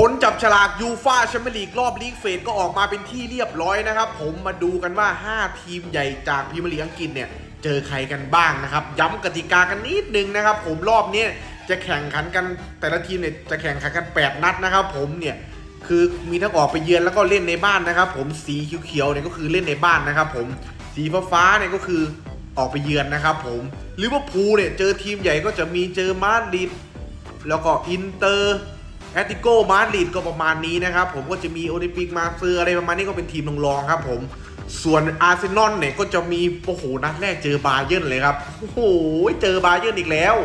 ผลจับฉลากยูฟาแชมเปี้ยนลีกรอบลีกเฟสก็ออกมาเป็นที่เรียบร้อยนะครับ ผมมาดูกันว่า 5 ทีมใหญ่จากพรีเมียร์ลีกอังกฤษเนี่ยเจอใครกันบ้างนะครับ ย้ำกติกากันนิดนึงนะครับ ผมรอบนี้จะแข่งขันกันแต่ละทีมเนี่ยจะแข่งขันกัน 8 นัดนะครับ ผมเนี่ยคือมีทั้งออกไปเยือนแล้วก็เล่นในบ้านนะครับ ผมสีเขียวๆเนี่ยก็คือเล่นในบ้านนะครับ ผมสีฟ้าๆเนี่ยก็คือออกไปเยือนนะครับ ผมลิเวอร์พูลเนี่ยเจอทีมใหญ่ก็จะมีเจอมาดริดแล้วก็อินเตอร์ แอตติโกมาดริดก็ประมาณนี้นะครับผมก็จะมีโอลิมปิกมาเซอร์อะไรประมาณนี้ก็เป็นทีมรองๆครับผมส่วนอาร์เซนอลเนี่ยก็จะมีโอ้โหนัดแรกเจอบาเยิร์นเลยครับโอ้โหเจอบาเยิร์นอีกแล้ว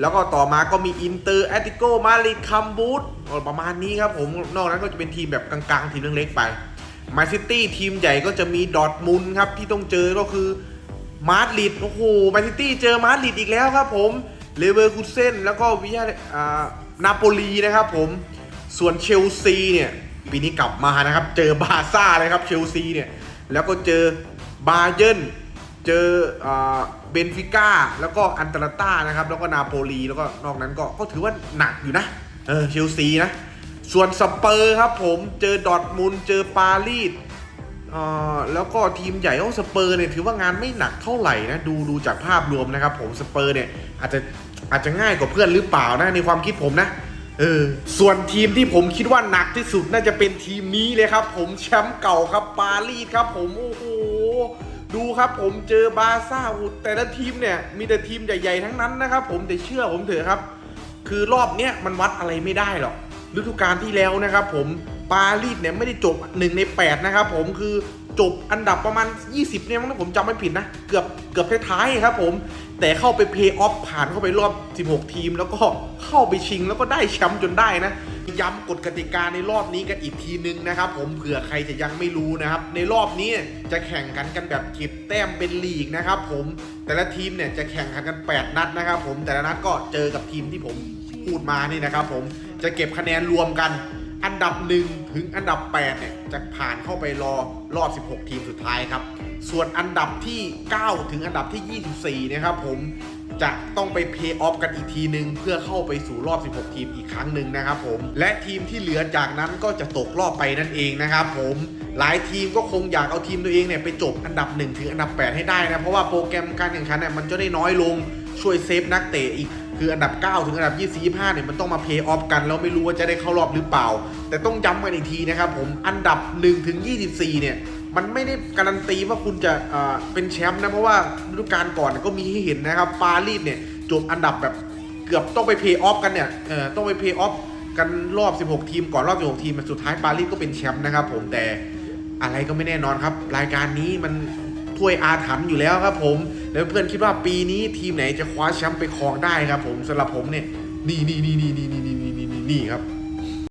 แล้วก็ต่อมาก็มีอินเตอร์แอตติโกมาดริดคัมบูตประมาณนี้ครับผมนอกนั้นก็จะเป็นทีมแบบกลางๆ ทีมเล็กๆไปมาซิตี้ทีมใหญ่ก็จะมีดอทมุนครับที่ต้องเจอก็คือมาดริดโอ้โหมาซิตี้เจอมาดริดอีกแล้วครับผมเลเวอร์คูเซนแล้วก็วิยาอ่า นาโปลีนะครับผมส่วนเชลซีเนี่ยปีนี้กลับมานะครับ เจอบาซ่าเลยครับเชลซีเนี่ยแล้วก็เจอบาเยิร์นเจอเบนฟิก้าแล้วก็อันตราต้านะครับแล้วก็นาโปลีแล้วก็นอกนั้นก็ก็ถือว่าหนักอยู่นะเออเชลซีนะส่วนสเปอร์ครับผมเจอดอทมุนเจอปารีสแล้วก็ทีมใหญ่ของสเปอร์เนี่ยถือว่างานไม่หนักเท่าไหร่นะดูดูจากภาพรวมนะครับผมสเปอร์เนี่ยอาจจะ อาจจะง่ายกว่าเพื่อนหรือเปล่านะในความคิดผมนะเออส่วนทีมที่ผมคิดว่าหนักที่สุดน่าจะเป็นทีมนี้เลยครับ ผมแชมป์เก่าครับปารีสครับผมโอ้โหดูครับผมเจอบาซ่าอ้โหแต่ละทีมเนี่ยมีแต่ทีมใหญ่ๆทั้งนั้นนะครับผมแต่เชื่อผมเถอะครับ คือรอบเนี้ยมันวัดอะไรไม่ได้หรอกฤดูกาลที่แล้วนะครับผมปารีสเนี่ยไม่ได้จบ1ใน8นะครับผมคือจบอันดับประมาณ 20เนี่ยมั้งถ้าผมจำไม่ผิดนะ เกือบเกือบท้ายๆครับผม แต่เข้าไปเพย์ออฟผ่านเข้าไปรอบ 16 ทีม แล้วก็เข้าไปชิงแล้วก็ได้แชมป์จนได้นะ ย้ำกฎกติกาในรอบนี้กันอีกทีนึงนะครับ ผมเผื่อใครจะยังไม่รู้นะครับ ในรอบนี้จะแข่งกันกันแบบเก็บแต้มเป็นลีกนะครับผม แต่ละทีมเนี่ยจะแข่งขันกัน 8 นัดนะครับผม แต่ละนัดก็เจอกับทีมที่ผมพูดมานี่นะครับ ผม จะเก็บคะแนนรวมกัน อันดับ 1 ถึงอันดับ8เนี่ยจะผ่านเข้าไปรอรอบ 16 ทีมสุดท้ายครับ ส่วนอันดับที่ 9 ถึงอันดับที่ 24 นะครับผมจะต้องไปเพย์ออฟกันอีกทีหนึ่งเพื่อเข้าไปสู่รอบ 16 ทีมอีกครั้งหนึ่งนะครับผม และทีมที่เหลือจากนั้นก็จะตกรอบไปนั่นเองนะครับผมหลายทีมก็คงอยากเอาทีมตัวเองเนี่ยไปจบอันดับ 1 ถึงอันดับ 8 ให้ได้นะ เพราะว่าโปรแกรมการแข่งขันเนี่ยมันจะได้น้อยลงช่วยเซฟนักเตะอีกคืออันดับ 9 ถึงอันดับ24 25 เนี่ยมันต้องมาเพย์ออฟกัน แล้วไม่รู้ว่าจะได้เข้ารอบหรือเปล่า แต่ต้องย้ำกันอีกทีนะครับผมอันดับ 1 ถึง 24 เนี่ย มันไม่ได้การันตีว่าคุณจะเป็นแชมป์นะ เพราะว่าฤดูกาลก่อนก็มีให้เห็นนะครับปารีสเนี่ยจบอันดับแบบเกือบต้องไปเพย์ออฟกันเนี่ยต้องไปเพย์ออฟกันรอบ 16 ทีมก่อนรอบ 16 ทีมสุดท้ายปารีสก็เป็นแชมป์นะครับผมแต่อะไรก็ไม่แน่นอนครับ รายการนี้มันถ้วยอาถรรพ์อยู่แล้วครับผม แล้วเพื่อนคิดว่าปีนี้ทีมไหนจะคว้าแชมป์ไปครองได้ครับผมสำหรับผมเนี่ยนี่นี่นี่นี่นี่นี่นี่นี่ครับ